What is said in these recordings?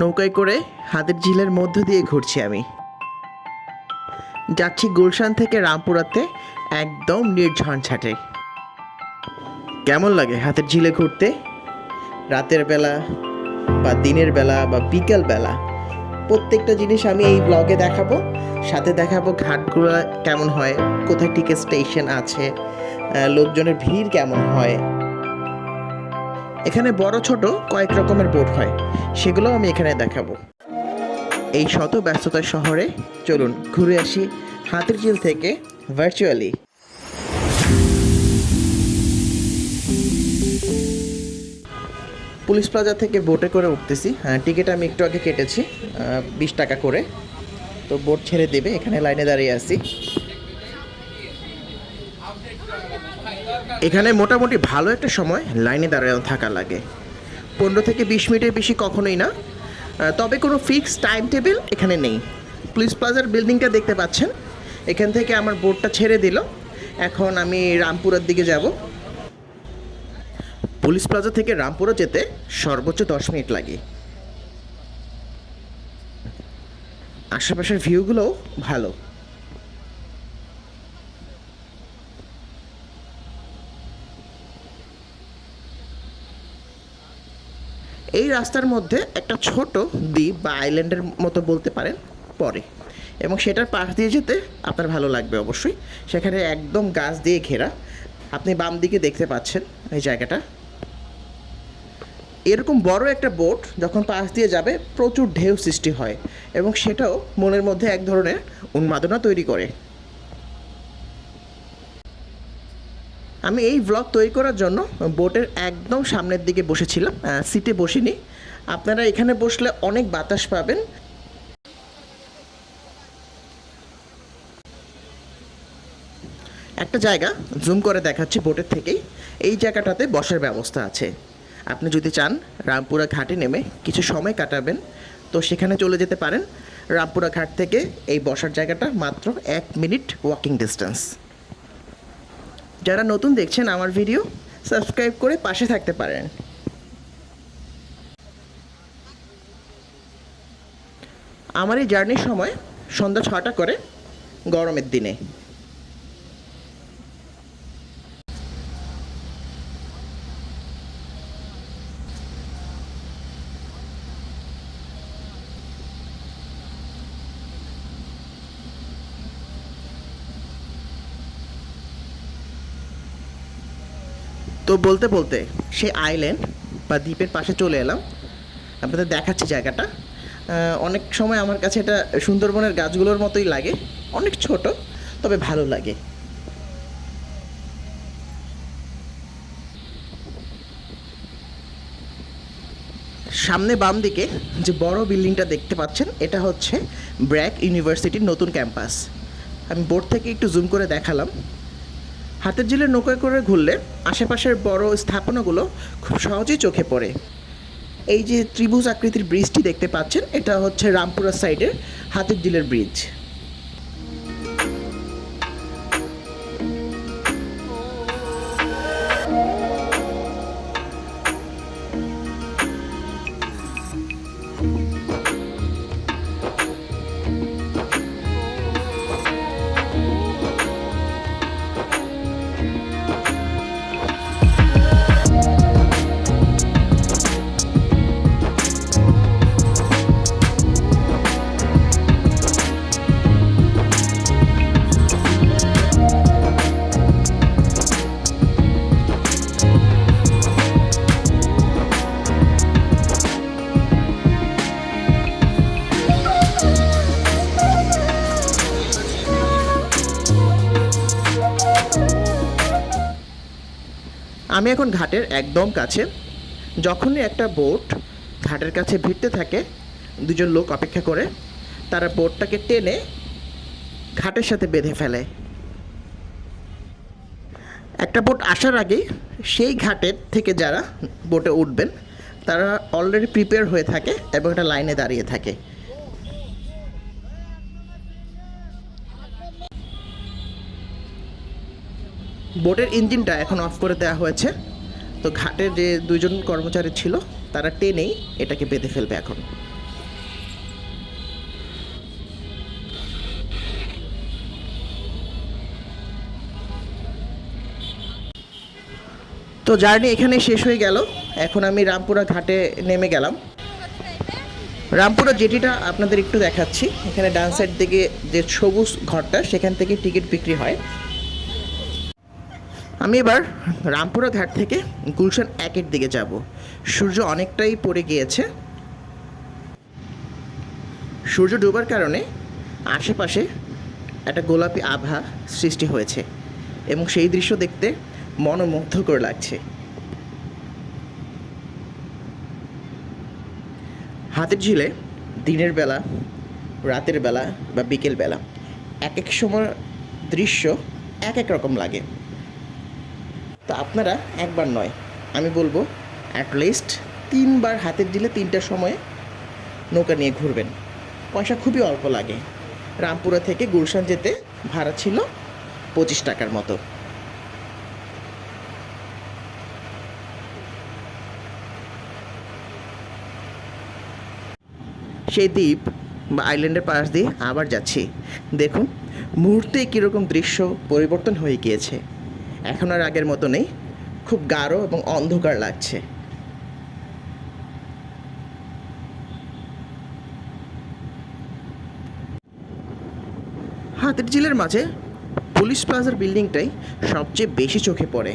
নৌকায় করে হাতের ঝিলের মধ্য দিয়ে ঘুরছি আমি। যাচ্ছি গুলশান থেকে রামপুরাতে, একদম নির্ঝন ছাটে কেমন লাগে হাতের ঝিলে ঘুরতে? রাতের বেলা বা দিনের বেলা বা বিকেল বেলা? প্রত্যেকটা জিনিস আমি এই ব্লগে দেখাবো। সাথে দেখাবো ঘাটগুলো কেমন হয়, কোথায় টিকিট স্টেশন আছে লোকজনের ভিড় কেমন হয়। এখানে বড় ছোট কয়েক রকমের বোট হয়। সেগুলোও আমি এখানে দেখাবো। এই শত ব্যস্ততার শহরে চলুন ঘুরে আসি হাতের ঝিল থেকে ভার্চুয়ালি পুলিশ প্লাজা থেকে বোটে করে উঠতেছি। হ্যাঁ টিকিট আমি একটু আগে কেটেছি বিশ টাকা করে। তো বোট ছেড়ে দেবে, এখানে লাইনে দাঁড়িয়ে আছি। এখানে মোটামুটি ভালো একটা সময় লাইনে দাঁড়িয়ে থাকা লাগে। পনেরো থেকে বিশ মিনিটের বেশি কখনোই না। তবে কোনো ফিক্স টাইম টেবিল এখানে নেই। পুলিশ প্লাজার বিল্ডিংটা দেখতে পাচ্ছেন। এখান থেকে আমার বোর্ডটা ছেড়ে দিল। এখন আমি রামপুরার দিকে যাব। পুলিশ প্লাজা থেকে রামপুরা যেতে সর্বোচ্চ দশ মিনিট লাগে। আশেপাশের ভিউগুলোও ভালো। এই রাস্তার মধ্যে একটা ছোট দ্বীপ বা আইল্যান্ডের মতো বলতে পারেন পরে এবং সেটার পাশ দিয়ে যেতে আপনার ভালো লাগবে অবশ্যই। সেখানে একদম গাছ দিয়ে ঘেরা। আপনি বাম দিকে দেখতে পাচ্ছেন এই জায়গাটা। এরকম বড় একটা বোট যখন পাশ দিয়ে যাবে, প্রচুর ঢেউ সৃষ্টি হয়। এবং সেটাও মনের মধ্যে এক ধরনের উন্মাদনা তৈরি করে। আমি এই ব্লগ তৈরি করার জন্য বোটের একদম সামনের দিকে বসেছিলাম সিটে বসিনি। আপনারা এখানে বসলে অনেক বাতাস পাবেন। একটা জায়গা জুম করে দেখাচ্ছি বোটের থেকেই। এই জায়গাটাতে বসার ব্যবস্থা আছে। আপনি যদি চান, রামপুরা ঘাটে নেমে কিছু সময় কাটাবেন, তো সেখানে চলে যেতে পারেন। রামপুরা ঘাট থেকে এই বসার জায়গাটা মাত্র এক মিনিট ওয়াকিং ডিস্টেন্স যারা নতুন দেখছেন আমার ভিডিও সাবস্ক্রাইব করে পাশে থাকতে পারেন। আমার এই জার্নির সময় সন্ধ্যা ছটা করে গরমের দিনে। তো বলতে বলতে সেই আইল্যান্ড বা দ্বীপের পাশে চলে এলাম। আপনাদের দেখাচ্ছি জায়গাটা। অনেক সময় আমার কাছে এটা সুন্দরবনের গাছগুলোর মতোই লাগে। অনেক ছোট, তবে ভালো লাগে। সামনে বাম দিকে যে বড় বিল্ডিংটা দেখতে পাচ্ছেন, এটা হচ্ছে ব্র্যাক ইউনিভার্সিটির নতুন ক্যাম্পাস। আমি বোর্ড থেকে একটু জুম করে দেখালাম। হাতের জেলে নৌকায় করে ঘুরলে আশেপাশের বড় স্থাপনাগুলো খুব সহজেই চোখে পড়ে। এই যে ত্রিভুজ আকৃতির ব্রিজটি দেখতে পাচ্ছেন, এটা হচ্ছে রামপুরা সাইডের হাতের জিলের ব্রিজ। আমি এখন ঘাটের একদম কাছে। যখনই একটা বোট ঘাটের কাছে ভিড়তে থাকে, দুজন লোক অপেক্ষা করে, তারা বোটটাকে টেনে ঘাটের সাথে বেঁধে ফেলে। একটা বোট আসার আগেই সেই ঘাটের থেকে যারা বোটে উঠবেন, তারা অলরেডি প্রিপেয়ার হয়ে থাকে এবং একটা লাইনে দাঁড়িয়ে থাকে। বোটের ইঞ্জিনটা এখন অফ করে দেওয়া হয়েছে। তো ঘাটের যে দুজন কর্মচারী ছিল, তারা টেনেই এটাকে বেঁধে ফেলবে এখন। তো জার্নি এখানে শেষ হয়ে গেল। এখন আমি রামপুরা ঘাটে নেমে গেলাম। রামপুরা জেটিটা আপনাদের একটু দেখাচ্ছি। এখানে ডান সাইড থেকে যে সবুজ ঘরটা, সেখান থেকে টিকিট বিক্রি হয়। আমি এবার রামপুরা ঘাট থেকে গুলশান একের দিকে যাব। সূর্য অনেকটাই পড়ে গিয়েছে। সূর্য ডোবার কারণে আশেপাশে একটা গোলাপি আভা সৃষ্টি হয়েছে এবং সেই দৃশ্য দেখতে মনোমুগ্ধকর লাগছে। হাতের ঝিলে দিনের বেলা, রাতের বেলা বা বিকেল বেলা এক এক সময় দৃশ্য এক এক রকম লাগে। তো আপনারা একবার নয়, আমি বলব অ্যাটলিস্ট তিনবার হাতের দিলে তিনটার সময়ে নৌকা নিয়ে ঘুরবেন। পয়সা খুবই অল্প লাগে। রামপুরা থেকে গুলশান যেতে ভাড়া ছিল পঁচিশ টাকার মতো। সেই দ্বীপ বা আইল্যান্ডের পাশ দিয়ে আবার যাচ্ছি। দেখুন, মুহূর্তে কীরকম দৃশ্য পরিবর্তন হয়ে গিয়েছে। এখন আর আগের মতো নেই। খুব গাঢ় এবং অন্ধকার লাগছে। হাতের ঝিলের মাঝে পুলিশ প্লাজার বিল্ডিংটাই সবচেয়ে বেশি চোখে পড়ে।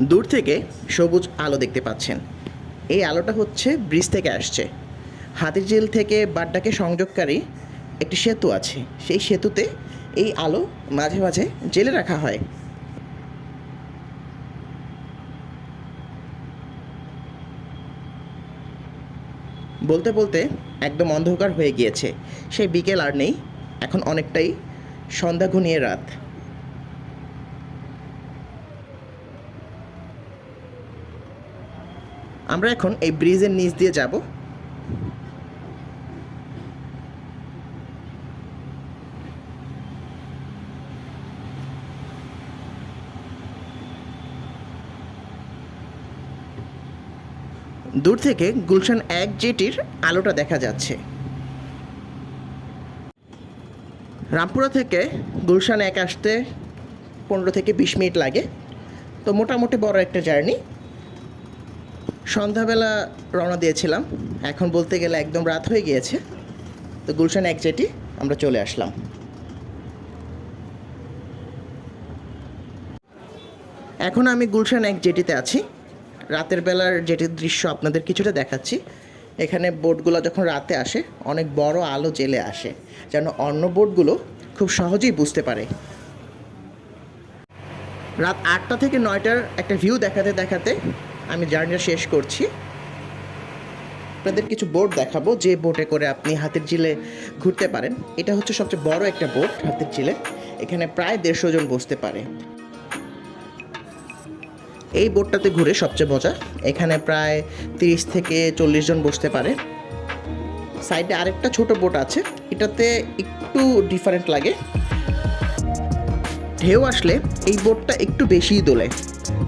দূর থেকে সবুজ আলো দেখতে পাচ্ছেন। এই আলোটা হচ্ছে ব্রিজ থেকে আসছে। হাতির ঝিল থেকে বাড্ডাকে সংযোগকারী একটি সেতু আছে। সেই সেতুতে এই আলো মাঝে মাঝে জেলে রাখা হয়। বলতে বলতে একদম অন্ধকার হয়ে গিয়েছে। সেই বিকেল আর নেই। এখন অনেকটাই সন্ধ্যা ঘনিয়ে রাত। আমরা এখন এই ব্রিজের নিচ দিয়ে যাব। দূর থেকে গুলশান এক জেটির আলোটা দেখা যাচ্ছে। রামপুরা থেকে গুলশান এক আসতে পনেরো থেকে বিশ মিনিট লাগে। তো মোটামুটি বড় একটা জার্নি। সন্ধ্যাবেলা রওনা দিয়েছিলাম। এখন বলতে গেলে একদম রাত হয়ে গিয়েছে। তো গুলশান এক জেটি, আমরা চলে আসলাম। এখন আমি গুলশান এক জেটিতে আছি। রাতের বেলার জেটির দৃশ্য আপনাদের কিছুটা দেখাচ্ছি। এখানে বোটগুলো যখন রাতে আসে, অনেক বড় আলো জেলে আসে, যেন অন্য বোটগুলো খুব সহজেই বুঝতে পারে। রাত আটটা থেকে নয়টার একটা ভিউ দেখাতে দেখাতে আমি জার্নিটা শেষ করছি। আপনাদের কিছু বোট দেখাবো, যে বোটে করে আপনি হাতের ঝিলে ঘুরতে পারেন। এটা হচ্ছে সবচেয়ে বড় একটা বোট হাতের ঝিলে। এখানে প্রায় দেড়শো জন বসতে পারে। এই বোটটাতে ঘুরে সবচেয়ে মজা, এখানে প্রায় তিরিশ থেকে চল্লিশ জন বসতে পারে। সাইডে আরেকটা ছোট বোট আছে, এটাতে একটু ডিফারেন্ট লাগে। ঢেউ আসলে এই বোটটা একটু বেশিই দোলে,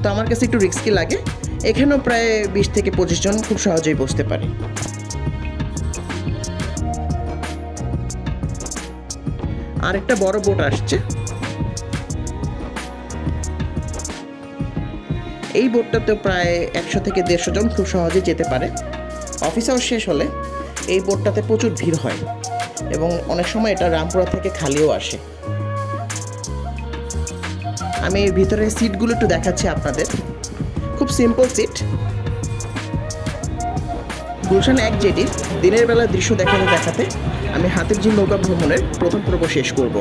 তো আমার কাছে একটু রিস্কি লাগে। এখানেও প্রায় বিশ থেকে পঁচিশ জন খুব সহজেই বসতে পারে। আরেকটা বড় বোট আসছে। এই বোটটাতে প্রায় একশো থেকে দেড়শো জন খুব সহজে যেতে পারে। অফিস আওয়ার শেষ হলে এই বোটটাতে প্রচুর ভিড় হয় এবং অনেক সময় এটা রামপুরা থেকে খালিও আসে। আমি ভিতরে সিটগুলো একটু দেখাচ্ছি আপনাদের। খুব সিম্পল সিট গুলশান এক জেটির দিনের বেলা দৃশ্য দেখাতে দেখাতে আমি হাতের ঝিল নৌকা ভ্রমণের প্রথম পর্ব শেষ করব।